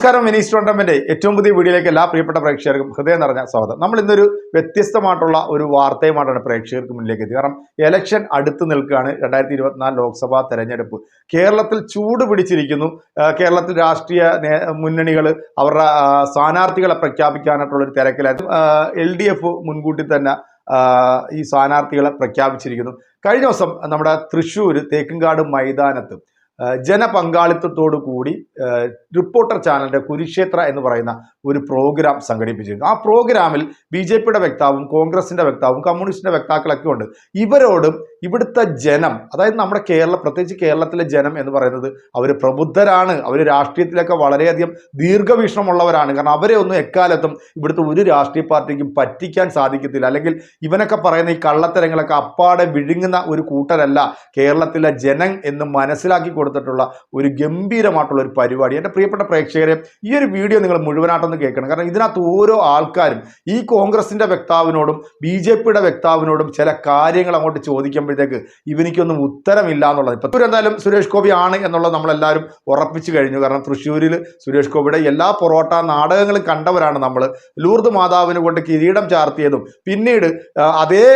നമസ്കാരം mini tournament ഏറ്റവും പുതിയ വീഡിയോയിലേക്ക് എല്ലാ പ്രിയപ്പെട്ട പ്രേക്ഷകർക്കും ഹൃദയം നിറഞ്ഞ സ്വാഗതം. നമ്മൾ ഇന്നൊരു വ്യത്യസ്തമായിട്ടുള്ള ഒരു വാർത്തയുമായിട്ടാണ് പ്രേക്ഷകർക്ക് മുന്നിലേക്ക് എത്തിയത്. കാരണം ഇലക്ഷൻ അടുത്ത് നിൽക്കുകയാണ്. രണ്ടായിരത്തി ഇരുപത്തിനാല് ലോക്സഭാ തെരഞ്ഞെടുപ്പ്. കേരളത്തിൽ ചൂട് പിടിച്ചിരിക്കുന്നു. കേരളത്തിൽ രാഷ്ട്രീയ മുന്നണികൾ അവരുടെ സ്ഥാനാർത്ഥികളെ പ്രഖ്യാപിക്കാനായിട്ടുള്ള ഒരു തിരക്കിലായിരുന്നു. എൽ ഡി എഫ് മുൻകൂട്ടി തന്നെ ഈ സ്ഥാനാർത്ഥികളെ പ്രഖ്യാപിച്ചിരിക്കുന്നു. കഴിഞ്ഞ ദിവസം നമ്മുടെ തൃശ്ശൂർ തേക്കുംകാട് മൈതാനത്ത് ജനപങ്കാളിത്തത്തോടു കൂടി റിപ്പോർട്ടർ ചാനലിന്റെ കുരുക്ഷേത്ര എന്ന് പറയുന്ന ഒരു പ്രോഗ്രാം സംഘടിപ്പിച്ചിരുന്നു. ആ പ്രോഗ്രാമിൽ ബി ജെ പിയുടെ വക്താവും കോൺഗ്രസിന്റെ വക്താവും കമ്മ്യൂണിസ്റ്റിന്റെ വക്താക്കളൊക്കെ ഉണ്ട്. ഇവരോടും ഇവിടുത്തെ ജനം അതായത് നമ്മുടെ കേരള പ്രത്യേകിച്ച് കേരളത്തിലെ ജനം എന്ന് പറയുന്നത് അവർ പ്രബുദ്ധരാണ്. അവർ രാഷ്ട്രീയത്തിലൊക്കെ വളരെയധികം ദീർഘവീക്ഷണമുള്ളവരാണ്. കാരണം അവരെ ഒന്നും എക്കാലത്തും ഇവിടുത്തെ ഒരു രാഷ്ട്രീയ പാർട്ടിക്കും പറ്റിക്കാൻ സാധിക്കത്തില്ല. അല്ലെങ്കിൽ ഇവനൊക്കെ പറയുന്ന ഈ കള്ളത്തരങ്ങളൊക്കെ അപ്പാടെ വിഴുങ്ങുന്ന ഒരു കൂട്ടരല്ല കേരളത്തിലെ ജനം എന്ന് മനസ്സിലാക്കി കൊടുത്തിട്ടുള്ള ഒരു ഗംഭീരമായിട്ടുള്ള ഒരു പരിപാടി. എന്റെ പ്രിയപ്പെട്ട പ്രേക്ഷകരെ ഈ ഒരു വീഡിയോ നിങ്ങൾ മുഴുവനായിട്ടൊന്ന് കേൾക്കണം. കാരണം ഇതിനകത്ത് ഓരോ ആൾക്കാരും ഈ കോൺഗ്രസിന്റെ വക്താവിനോടും ബി ജെ പിയുടെ വക്താവിനോടും ചില കാര്യങ്ങൾ അങ്ങോട്ട് ചോദിക്കുമ്പോഴത്തേക്ക് ഇവനിക്കൊന്നും ഉത്തരമില്ല എന്നുള്ളത്. ഇപ്പം തൃശ്ശൂർ എന്തായാലും സുരേഷ് ഗോപി ആണ് എന്നുള്ളത് നമ്മളെല്ലാവരും ഉറപ്പിച്ചു കഴിഞ്ഞു. കാരണം തൃശ്ശൂരിൽ സുരേഷ് ഗോപിയുടെ എല്ലാ പൊറോട്ട നാടകങ്ങളും കണ്ടവരാണ് നമ്മൾ ലൂർദ് മാതാവിന് കൊണ്ട് കിരീടം ചാർത്തിയതും പിന്നീട് അതേ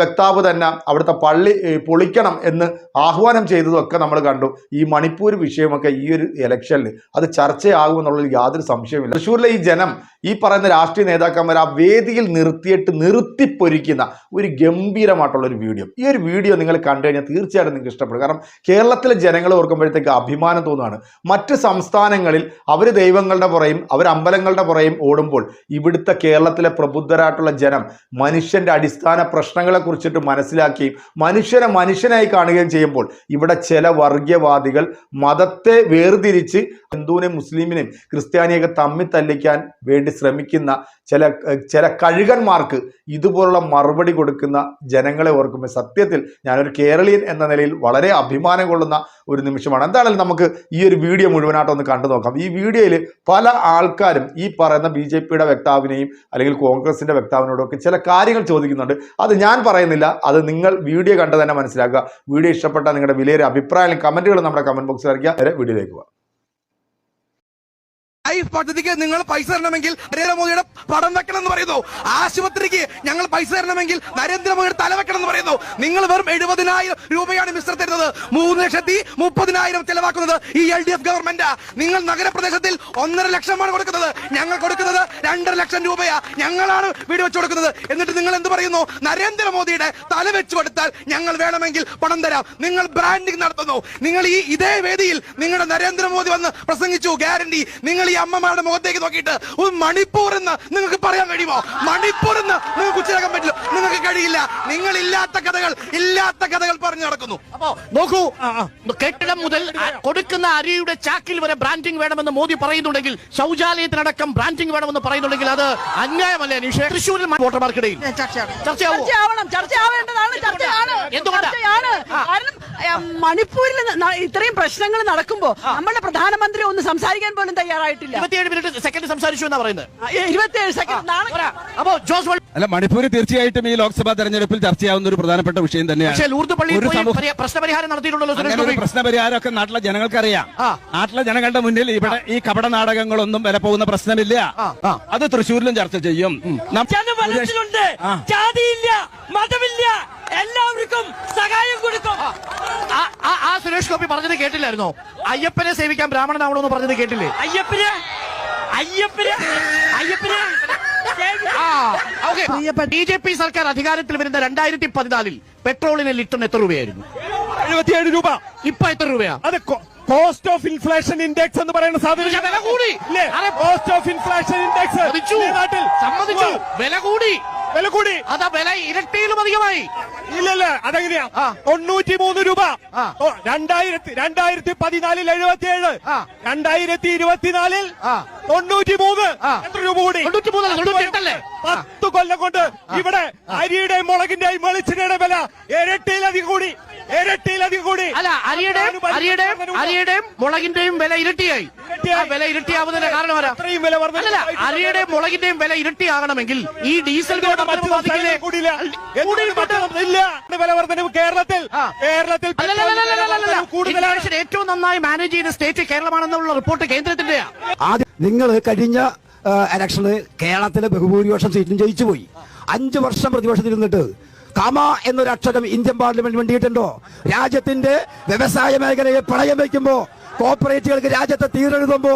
വക്താവ് തന്നെ അവിടുത്തെ പള്ളി പൊളിക്കണം എന്ന് ആഹ്വാനം ചെയ്തതും ഒക്കെ നമ്മൾ കണ്ടു. ഈ മണിപ്പൂർ വിഷയമൊക്കെ ഈ ഒരു ഇലക്ഷനിൽ അത് ചർച്ചയാകുമെന്നുള്ളതിൽ യാതൊരു സംശയമില്ല തൃശ്ശൂരിലെ ഈ ജനം ഈ പറയുന്ന രാഷ്ട്രീയ നേതാക്കന്മാർ ആ വേദിയിൽ നിർത്തിയിട്ട് നിർത്തിപ്പൊരിക്കുന്ന ഒരു ഗംഭീരമായിട്ടുള്ള ഒരു വീഡിയോ. ഈ ഒരു വീഡിയോ നിങ്ങൾ കണ്ടു കഴിഞ്ഞാൽ തീർച്ചയായിട്ടും നിങ്ങൾക്ക് ഇഷ്ടപ്പെടും. കാരണം കേരളത്തിലെ ജനങ്ങൾ ഓർക്കുമ്പോഴത്തേക്ക് അഭിമാനം തോന്നുകയാണ് മറ്റ് സംസ്ഥാനങ്ങളിൽ അവർ ദൈവങ്ങളുടെ പുറയും അവർ അമ്പലങ്ങളുടെ പുറയും ഓടുമ്പോൾ ഇവിടുത്തെ കേരളത്തിലെ പ്രബുദ്ധരായിട്ടുള്ള ജനം മനുഷ്യന്റെ അടിസ്ഥാന പ്രശ്നങ്ങളെ കുറിച്ചിട്ട് മനസ്സിലാക്കുകയും മനുഷ്യനെ മനുഷ്യനായി കാണുകയും ചെയ്യുമ്പോൾ ഇവിടെ ചില വർഗീയവാദികൾ മതത്തെ വേർതിരിച്ച് ഹിന്ദുവിനെയും മുസ്ലിമിനെയും ക്രിസ്ത്യാനിയൊക്കെ തമ്മിൽ തല്ലിക്കാൻ വേണ്ടി ശ്രമിക്കുന്ന ചില ചില കഴുകന്മാർക്ക് ഇതുപോലുള്ള മറുപടി കൊടുക്കുന്ന ജനങ്ങളെ ഓർക്കുമ്പോൾ സത്യത്തിൽ ഞാനൊരു കേരളീയൻ എന്ന നിലയിൽ വളരെ അഭിമാനം കൊള്ളുന്ന ഒരു നിമിഷമാണ്. എന്തായാലും നമുക്ക് ഈ ഒരു വീഡിയോ മുഴുവനായിട്ട് ഒന്ന് കണ്ടു നോക്കാം. ഈ വീഡിയോയിൽ പല ആൾക്കാരും ഈ പറയുന്ന ബി ജെ പിയുടെ വക്താവിനെയും അല്ലെങ്കിൽ കോൺഗ്രസിന്റെ വക്താവിനോടും ചില കാര്യങ്ങൾ ചോദിക്കുന്നുണ്ട്. അത് ഞാൻ പറയുന്നില്ല. അത് നിങ്ങൾ വീഡിയോ കണ്ട് തന്നെ മനസ്സിലാക്കുക. വീഡിയോ ഇഷ്ടപ്പെട്ട നിങ്ങളുടെ വിലയേറിയ അഭിപ്രായങ്ങളും കമന്റുകളും നമ്മുടെ കമന്റ് ബോക്സിൽ അറിയിക്കുക. വരെ വീഡിയോയിലേക്ക് പോകാം. ലൈഫ് പദ്ധതിക്ക് നിങ്ങൾ പൈസ തരണമെങ്കിൽ നരേന്ദ്രമോദിയുടെ പടം വെക്കണം എന്ന് പറയുന്നു. ആശുപത്രിക്ക് ഞങ്ങൾ പൈസ തരണമെങ്കിൽ നരേന്ദ്രമോദിയുടെ തല വെക്കണം എന്ന് പറയുന്നു. നിങ്ങൾ വെറും എഴുപതിനായിരം രൂപയാണ് മിസ്റ്റർ തരുന്നത്. മൂന്ന് ലക്ഷത്തി മുപ്പതിനായിരം ചെലവാക്കുന്നത് ഈ എൽ ഡി എഫ് ഗവൺമെന്റ് നിങ്ങൾ നഗരപ്രദേശത്തിൽ ഒന്നര ലക്ഷമാണ് കൊടുക്കുന്നത്. ഞങ്ങൾ കൊടുക്കുന്നത് രണ്ടര ലക്ഷം രൂപയാ. ഞങ്ങളാണ് വീട് വെച്ച് കൊടുക്കുന്നത്. എന്നിട്ട് നിങ്ങൾ എന്ത് പറയുന്നു? നരേന്ദ്രമോദിയുടെ തല വെച്ചു കൊടുത്താൽ ഞങ്ങൾ വേണമെങ്കിൽ പണം തരാം. നിങ്ങൾ ബ്രാൻഡിംഗ് നടത്തുന്നു. നിങ്ങൾ ഈ ഇതേ വേദിയിൽ നിങ്ങളുടെ നരേന്ദ്രമോദി വന്ന് പ്രസംഗിച്ചു. ഗ്യാരണ്ടി നിങ്ങൾ ഈ അമ്മമാരുടെ മുഖത്തേക്ക് നോക്കിയിട്ട് ഒരു മണിപ്പൂർ എന്ന് നിങ്ങൾക്ക് പറയാൻ കഴിയുമോ? മണിപ്പൂർ എന്ന് നിങ്ങൾക്ക് ഉച്ചയാക്കാൻ പറ്റില്ല. നിങ്ങൾക്ക് കഴിയില്ല. നിങ്ങൾ ഇല്ലാത്ത കഥകൾ ഇല്ലാത്ത കഥകൾ പറഞ്ഞു നടക്കുന്നു. അപ്പോ നോക്കൂ. കെട്ടിടം മുതൽ കൊടുക്കുന്ന അരിയുടെ ചാക്കിൽ വരെ ബ്രാൻഡിംഗ് വേണമെന്ന് മോദി പറയുന്നുണ്ടെങ്കിൽ ശൗചാലയത്തിനടക്കം ബ്രാൻഡിംഗ് വേണമെന്ന് പറയുന്നുണ്ടെങ്കിൽ അത് അന്യായമല്ലേ നിഷേ തൃശ്ശൂരിൽ വോട്ടർമാർക്കിടയിൽ. മണിപ്പൂരിൽ ഇത്രയും പ്രശ്നങ്ങൾ നടക്കുമ്പോ നമ്മുടെ പ്രധാനമന്ത്രി ഒന്ന് സംസാരിക്കാൻ പോലും തയ്യാറായിട്ടില്ല ഇരുപത്തിയേഴ് മിനിറ്റ് സെക്കൻഡ് സംസാരിച്ചു എന്നാ പറയുന്നത്. ഇരുപത്തിയേഴ് സെക്കൻഡ് നാളെ അപ്പോ ജോസ് അല്ല മണിപ്പൂർ തീർച്ചയായിട്ടും ഈ ലോക്സഭാ തെരഞ്ഞെടുപ്പിൽ ചർച്ചയാവുന്ന ഒരു പ്രധാനപ്പെട്ട വിഷയം തന്നെയാണ്. പ്രശ്നപരിഹാരം നടത്തിയിട്ടുണ്ടല്ലോ പ്രശ്നപരിഹാരമൊക്കെ നാട്ടിലെ ജനങ്ങൾക്കറിയാം. നാട്ടിലെ ജനങ്ങളുടെ മുന്നിൽ ഇവിടെ ഈ കപട നാടകങ്ങളൊന്നും വില പോകുന്ന പ്രശ്നമില്ല. അത് തൃശ്ശൂരിലും ചർച്ച ചെയ്യും. മതമില്ല. എല്ലാവർക്കും സഹായം കൊടുക്കും. ആ- സുരേഷ് ഗോപി പറഞ്ഞത് കേട്ടില്ലായിരുന്നോ? അയ്യപ്പനെ സേവിക്കാൻ ബ്രാഹ്മണനാവണോ എന്ന് പറഞ്ഞത് കേട്ടില്ലേ? അയ്യപ്പനെ അയ്യപ്പനെ അയ്യപ്പനെ ആ ഓക്കെ. ബി ജെ പി സർക്കാർ അധികാരത്തിൽ വരുന്ന രണ്ടായിരത്തി പതിനാലിൽ പെട്രോളിന് ലിറ്ററിന് എത്ര രൂപയായിരുന്നു? എഴുപത്തിയേഴ് രൂപ. ഇപ്പൊ എത്ര രൂപയാ? അത് കോസ്റ്റ് ഓഫ് ഇൻഫ്ലേഷൻ ഇൻഡെക്സ് എന്ന് പറയുന്ന സാധ്യത വില കൂടി. അതെ. കോസ്റ്റ് ഓഫ് ഇൻഫ്ലേഷൻ ഇൻഡെക്സ് സമ്മതിച്ചു. വില കൂടി. വില കൂടി. അതാ വില ഇരട്ടിയിലും അധികമായി ഇല്ലല്ല അതെങ്ങനെയാ. തൊണ്ണൂറ്റി മൂന്ന് രൂപ. രണ്ടായിരത്തി രണ്ടായിരത്തി പതിനാലിൽ എഴുപത്തിയേഴ്. ഏഴ് രണ്ടായിരത്തി ഇരുപത്തിനാലിൽ തൊണ്ണൂറ്റി മൂന്ന് എത്ര രൂപ കൂടി? പത്ത് കൊല്ലം കൊണ്ട് ഇവിടെ അരിയുടെയും മുളകിന്റെയും വെളിച്ചെണ്ണയുടെ വില ഇരട്ടിയിലധികം കൂടി. ഇരട്ടിയിലധികം കൂടി. അല്ല അരിയുടെയും അരിയുടെയും അരിയുടെയും മുളകിന്റെയും വില ഇരട്ടിയായി. ആ വില ഇരട്ടിയാവുന്നതിന്റെ കാരണം വില വർധന അല്ലല്ല അരിയുടെയും മുളകിന്റെയും വില ഇരട്ടിയാകണമെങ്കിൽ ഈ ഡീസൽ വില വർധനവ് കേരളത്തിൽ. കേരളത്തിൽ കൂടുതലാണ്. ഏറ്റവും നന്നായി മാനേജ് ചെയ്ത സ്റ്റേറ്റ് കേരളമാണെന്നുള്ള റിപ്പോർട്ട് കേന്ദ്രത്തിന്റെയാണ് ആദ്യം നിങ്ങൾ കഴിഞ്ഞ ഇലക്ഷന് കേരളത്തിലെ ബഹുഭൂരിപക്ഷം സീറ്റും ജയിച്ചു പോയി അഞ്ചു വർഷം പ്രതിപക്ഷത്തിൽ ഇരുന്നിട്ട് കമ എന്നൊരു അക്ഷരം ഇന്ത്യൻ പാർലമെന്റ് വേണ്ടിയിട്ടുണ്ടോ? രാജ്യത്തിന്റെ വ്യവസായ മേഖലയെ പണയം വയ്ക്കുമ്പോ കോർപ്പറേറ്റുകൾക്ക് രാജ്യത്തെ തീരെഴുതുമ്പോ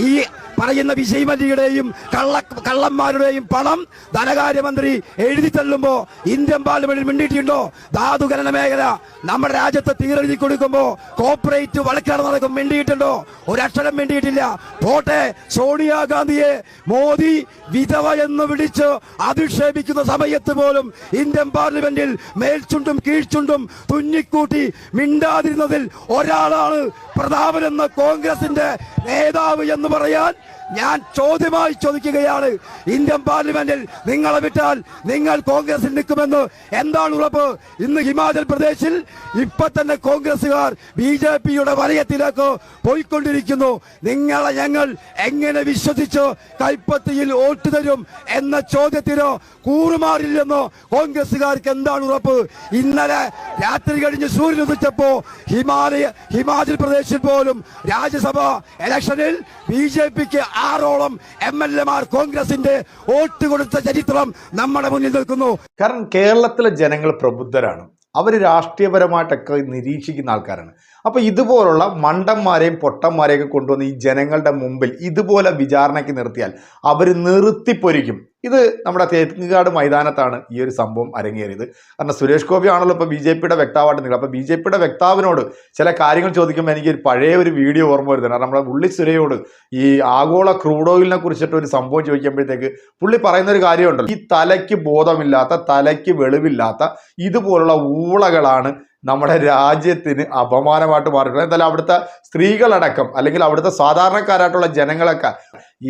ഈ പറയുന്ന വിജയ്മല്ലിയുടെയും കള്ള കള്ളന്മാരുടെയും പണം ധനകാര്യമന്ത്രി എഴുതി തള്ളുമ്പോൾ ഇന്ത്യൻ പാർലമെന്റിൽ മിണ്ടിയിട്ടുണ്ടോ? ധാതുഖനന മേഖല നമ്മുടെ രാജ്യത്ത് തീരെഴുതി കൊടുക്കുമ്പോൾ കോർപ്പറേറ്റ് വളക്കാട് നടക്കും. മിണ്ടിയിട്ടുണ്ടോ? ഒരക്ഷരം മിണ്ടിയിട്ടില്ല. പോട്ടെ സോണിയാഗാന്ധിയെ മോദി വിധവ എന്ന് വിളിച്ച് അധിക്ഷേപിക്കുന്ന സമയത്ത് പോലും ഇന്ത്യൻ പാർലമെന്റിൽ മേൽച്ചുണ്ടും കീഴ്ച്ചുണ്ടും തുന്നിക്കൂട്ടി മിണ്ടാതിരുന്നതിൽ ഒരാളാണ് പ്രതാപൻ എന്ന കോൺഗ്രസിന്റെ നേതാവ് എന്ന് പറയാൻ ഞാൻ ചോദ്യമായി ചോദിക്കുകയാണ്. ഇന്ത്യൻ പാർലമെന്റിൽ നിങ്ങളെ വിട്ടാൽ നിങ്ങൾ കോൺഗ്രസിൽ നിൽക്കുമെന്ന് എന്താണ് ഉറപ്പ്? ഇന്ന് ഹിമാചൽ പ്രദേശിൽ ഇപ്പൊ തന്നെ കോൺഗ്രസുകാർ ബി ജെ പിയുടെ വലയത്തിലേക്ക് പോയിക്കൊണ്ടിരിക്കുന്നു. നിങ്ങളെ ഞങ്ങൾ എങ്ങനെ വിശ്വസിച്ച് കൈപ്പത്തിയിൽ വോട്ട് തരും എന്ന ചോദ്യത്തിന് കൂറുമാറില്ലെന്നോ കോൺഗ്രസുകാർക്ക് എന്താണ് ഉറപ്പ്? ഇന്നലെ രാത്രി കഴിഞ്ഞ് സൂര്യൻ ഉദിച്ചപ്പോ ഹിമാലയ ഹിമാചൽ പ്രദേശിൽ പോലും രാജ്യസഭ ഇലക്ഷനിൽ ബി ജെ പിക്ക് ആറോളം എം എൽ എമാർ കോൺഗ്രസിന്റെ വോട്ട് കൊടുത്ത ചരിത്രം നമ്മുടെ മുന്നിൽ നിൽക്കുന്നു. കാരണം കേരളത്തിലെ ജനങ്ങൾ പ്രബുദ്ധരാണ്. അവർ രാഷ്ട്രീയപരമായിട്ടൊക്കെ നിരീക്ഷിക്കുന്ന ആൾക്കാരാണ്. അപ്പോൾ ഇതുപോലുള്ള മണ്ടന്മാരെയും പൊട്ടന്മാരെയൊക്കെ കൊണ്ടുവന്ന് ഈ ജനങ്ങളുടെ മുമ്പിൽ ഇതുപോലെ വിചാരണയ്ക്ക് നിർത്തിയാൽ അവർ നിർത്തിപ്പൊരിക്കും. ഇത് നമ്മുടെ തേക്കുകാട് മൈതാനത്താണ് ഈ ഒരു സംഭവം അരങ്ങേറിയത്. കാരണം സുരേഷ് ഗോപി ആണല്ലോ ഇപ്പോൾ ബി ജെ പിയുടെ വ്യക്താവായിട്ട് നിൽക്കുക അപ്പോൾ ബി ജെ പിയുടെ വ്യക്താവിനോട് ചില കാര്യങ്ങൾ ചോദിക്കുമ്പോൾ എനിക്ക് ഒരു പഴയ ഒരു വീഡിയോ ഓർമ്മ വരുന്നത് കാരണം നമ്മുടെ പുള്ളി സുരയോട് ഈ ആഗോള ക്രൂഡ് ഓയിലിനെ കുറിച്ചിട്ട് ഒരു സംഭവം ചോദിക്കുമ്പോഴത്തേക്ക് പുള്ളി പറയുന്ന ഒരു കാര്യമുണ്ടല്ലോ. ഈ തലയ്ക്ക് ബോധമില്ലാത്ത തലയ്ക്ക് വെളിവില്ലാത്ത ഇതുപോലുള്ള ഊളകളാണ് നമ്മുടെ രാജ്യത്തിന് അപമാനമായിട്ട് മാറിയിട്ടുണ്ട്. എന്തായാലും അവിടുത്തെ സ്ത്രീകളടക്കം അല്ലെങ്കിൽ അവിടുത്തെ സാധാരണക്കാരായിട്ടുള്ള ജനങ്ങളൊക്കെ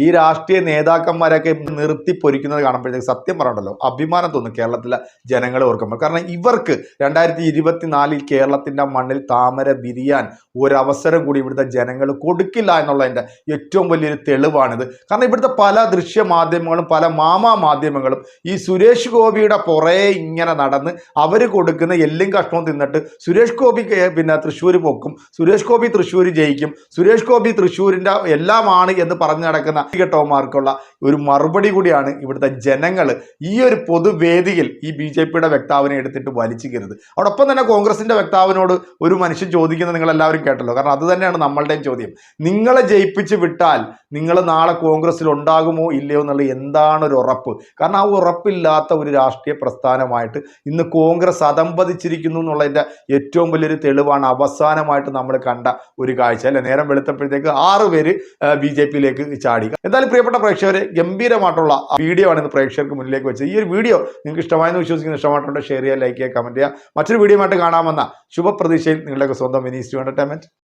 ഈ രാഷ്ട്രീയ നേതാക്കന്മാരൊക്കെ നിർത്തി പൊരിക്കുന്നത് കാണുമ്പോഴത്തേക്ക് സത്യം പറയണ്ടല്ലോ. അഭിമാനം തോന്നും കേരളത്തിലെ ജനങ്ങളെ ഓർക്കുമ്പോൾ. കാരണം ഇവർക്ക് രണ്ടായിരത്തി ഇരുപത്തിനാലിൽ കേരളത്തിന്റെ മണ്ണിൽ താമര വിരിയാൻ ഒരവസരം കൂടി ഇവിടുത്തെ ജനങ്ങൾ കൊടുക്കില്ല എന്നുള്ളതിന്റെ ഏറ്റവും വലിയൊരു തെളിവാണിത്. കാരണം ഇവിടുത്തെ പല ദൃശ്യ മാധ്യമങ്ങളും പല മാമാ മാധ്യമങ്ങളും ഈ സുരേഷ് ഗോപിയുടെ പുറകെ ഇങ്ങനെ നടന്ന് അവർ കൊടുക്കുന്ന എല്ലും കഷ്ണവും തിന്നിട്ട് സുരേഷ് ഗോപി പിന്നെ തൃശ്ശൂർ പൊക്കും. സുരേഷ് ഗോപി തൃശ്ശൂർ ജയിക്കും. സുരേഷ് ഗോപി തൃശ്ശൂരിന്റെ എല്ലാമാണ് എന്ന് പറഞ്ഞു നടക്കുന്ന ഘട്ടവന്മാർക്കുള്ള ഒരു മറുപടി കൂടിയാണ് ഇവിടുത്തെ ജനങ്ങൾ ഈ ഒരു പൊതുവേദിയിൽ ഈ ബി ജെ പിയുടെ വ്യക്താവിനെ എടുത്തിട്ട് വലിച്ചു കയറുന്നത് അതോടൊപ്പം തന്നെ കോൺഗ്രസിന്റെ വ്യക്താവിനോട് ഒരു മനുഷ്യൻ ചോദിക്കുന്നത് നിങ്ങൾ എല്ലാവരും കേട്ടല്ലോ. കാരണം അത് തന്നെയാണ് നമ്മളുടെയും ചോദ്യം. നിങ്ങളെ ജയിപ്പിച്ച് വിട്ടാൽ നിങ്ങൾ നാളെ കോൺഗ്രസ്സിൽ ഉണ്ടാകുമോ ഇല്ലയോ എന്നുള്ള എന്താണ് ഒരു ഉറപ്പ്? കാരണം ആ ഉറപ്പില്ലാത്ത ഒരു രാഷ്ട്രീയ പ്രസ്ഥാനമായിട്ട് ഇന്ന് കോൺഗ്രസ് അതമ്പതിച്ചിരിക്കുന്നു എന്നുള്ളതിന്റെ ഏറ്റവും വലിയൊരു തെളിവാണ് അവസാനമായിട്ട് നമ്മൾ കണ്ട ഒരു കാഴ്ച അല്ലെ? നേരം വെളുത്തപ്പോഴത്തേക്ക് ആറ് പേര് ബി ജെ പിയിലേക്ക് ചാടി. എന്തായാലും പ്രിയപ്പെട്ട പ്രേക്ഷകരെ ഗംഭീരമായിട്ടുള്ള വീഡിയോ ആണ് ഇന്ന് പ്രേക്ഷകർക്ക് മുന്നിലേക്ക് വെച്ചത്. ഈ ഒരു വീഡിയോ നിങ്ങൾക്ക് ഇഷ്ടമായെന്ന് വിശ്വസിക്കുന്ന ഇഷ്ടമായിട്ടുണ്ട് ഷെയർ ചെയ്യുക ലൈക്ക് ചെയ്യുക കമന്റ് ചെയ്യുക. മറ്റൊരു വീഡിയോ ആയിട്ട് കാണാമെന്ന ശുഭപ്രതീക്ഷയിൽ നിങ്ങളുടെ സ്വന്തം മിനിസ്റ്റർ എന്റർടൈൻമെന്റ്